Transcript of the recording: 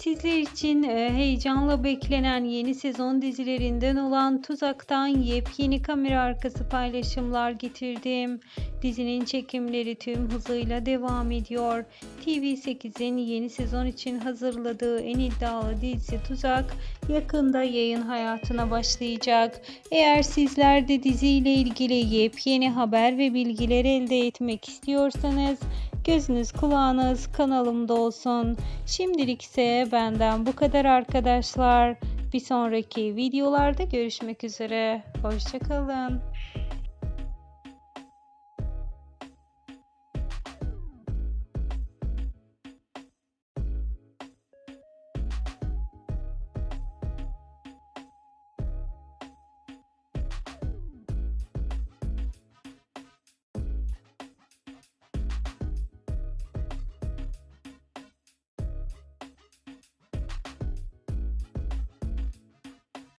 Sizler için e, heyecanla beklenen yeni sezon dizilerinden olan Tuzak'tan yepyeni kamera arkası paylaşımlar getirdim. Dizinin çekimleri tüm hızıyla devam ediyor. TV8'in yeni sezon için hazırladığı en iddialı dizisi Tuzak yakında yayın hayatına başlayacak. Eğer sizler de diziyle ilgili yepyeni haber ve bilgiler elde etmek istiyorsanız gözünüz kulağınız kanalımda olsun. Şimdilik ise benden bu kadar arkadaşlar. Bir sonraki videolarda görüşmek üzere. Hoşçakalın.